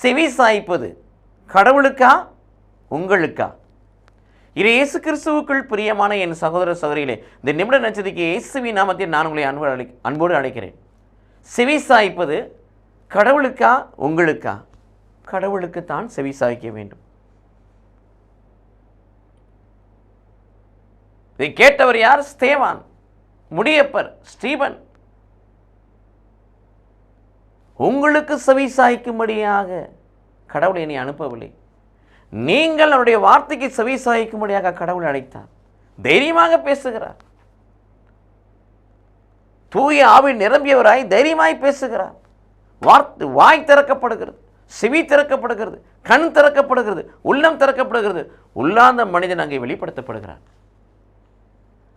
செவி சாய்ப்பது கடவுளுக்கா? உங்களுக்கா? இது இயேசு கிறிஸ்துவுக்குள் பிரியமான என் சகோதர சகோதரிகளே இந்த நிமிட நட்சத்திரிக்கு இயேசுவி நாமத்தில் நான் உங்களை அன்போடு அழை அன்போடு அழைக்கிறேன். செவி சாய்ப்பது கடவுளுக்கா? உங்களுக்கா? கடவுளுக்கு தான் செவி சாய்க்க வேண்டும். இதை கேட்டவர் யார்? ஸ்தேவான் முடியப்பர் ஸ்டீபன். உங்களுக்கு செவி சாய்க்கும்படியாக. கடவுள் என்னை அனுப்பவில்லை. நீங்கள் அவருடைய வார்த்தைக்கு செவி சாய்க்கும்படியாக கடவுள் அழைத்தார். தைரியமாக பேசுகிறார். தூய ஆவி நிரம்பியவராய் தைரியமாய் பேசுகிறார். வார்த்தை வாய் திறக்கப்படுகிறது. செவி திறக்கப்படுகிறது. கண் திறக்கப்படுகிறது. உள்ளம் திறக்கப்படுகிறது. உள்ளார்ந்த மனிதன் அங்கே வெளிப்படுத்தப்படுகிறார்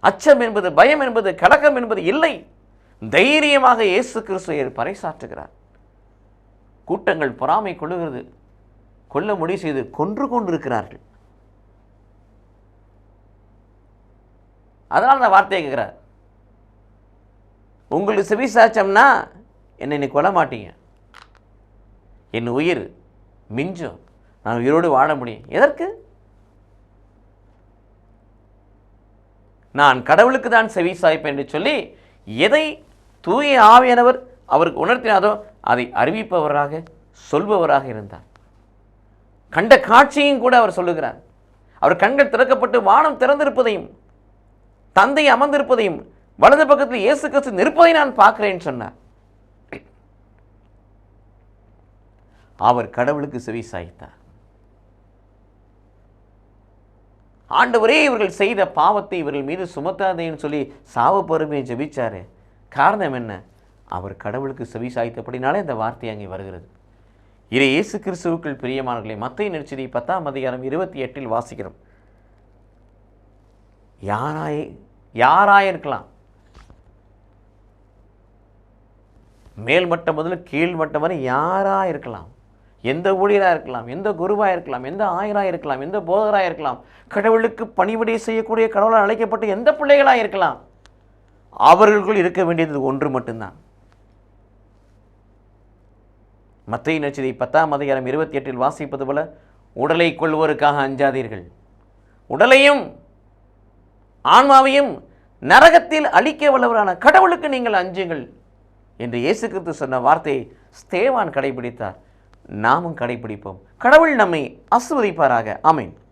அச்சம் என்பது பயம் என்பது கலக்கம் என்பது இல்லை. தைரியமாக இயேசு கிறிஸ்துவை பறைசாற்றுகிறார். கூட்டங்கள் பொறாமை கொள்ளுகிறது. கொல்ல முடிவு செய்து கொன்று கொண்டிருக்கிறார்கள். அதனால் அந்த வார்த்தையை கேட்குறார். உங்களுக்கு செவிசாச்சம்னா என்னை நீ கொல்ல மாட்டீங்க. என் உயிர் மிஞ்சும். நான் உயிரோடு வாழ முடியும். எதற்கு? நான் கடவுளுக்கு தான் செவி சாய்ப்பேன் என்று சொல்லி எதை தூய ஆவியானவர் அவருக்கு உணர்த்தினாதோ அதை அறிவிப்பவராக சொல்பவராக இருந்தார். கண்ட காட்சியும் கூட அவர் சொல்லுகிறார். அவர் கண்கள் திறக்கப்பட்டு வானம் திறந்திருப்பதையும் தந்தை அமர்ந்திருப்பதையும் வலது பக்கத்தில் இயேசு கிறிஸ்து நிற்பதை நான் பார்க்கிறேன் சொன்னார். அவர் கடவுளுக்கு செவி சாய்த்தார். ஆண்டவரே இவர்கள் செய்த பாவத்தை இவர்கள் மீது சுமத்தாதேன்னு சொல்லி சாவு பொறுமையை ஜெபிச்சாரு. காரணம் என்ன? அவர் கடவுளுக்கு செவி சாய்த்தபடினாலே இந்த வார்த்தை அங்கே வருகிறது. இதை இயேசு கிறிஸ்துவுக்குள் பிரியமானவர்களை மத்திய நெரிச்சதி பத்தாம் அதிகாரம் இருபத்தி எட்டில் வாசிக்கிறோம். யாராய் யாராய் இருக்கலாம். மேல்மட்டம் முதல்ல கீழ்மட்டம் வரை யாராக இருக்கலாம். எந்த ஊழியராக இருக்கலாம் எந்த குருவாக இருக்கலாம் எந்த ஆயராக இருக்கலாம் எந்த போதகராக இருக்கலாம். கடவுளுக்கு பணிவிடை செய்யக்கூடிய கடவுளால் அழைக்கப்பட்ட எந்த பிள்ளைகளாக இருக்கலாம். அவர்களுக்குள் இருக்க வேண்டியது ஒன்று மட்டும்தான். மத்திய நச்சதி பத்தாம் அதிகாரம் இருபத்தி எட்டில் வாசிப்பது போல உடலை கொள்வோருக்காக அஞ்சாதீர்கள். உடலையும் ஆன்மாவையும் நரகத்தில் அழிக்க வல்லவரான கடவுளுக்கு நீங்கள் அஞ்சுங்கள். என்று இயேசு கிறிஸ்து சொன்ன வார்த்தையை ஸ்தேவான் கடைபிடித்தார். நாமும் கடைபிடிப்போம். கடவுள் நம்மை ஆசிர்வதிப்பாராக. ஆமீன்.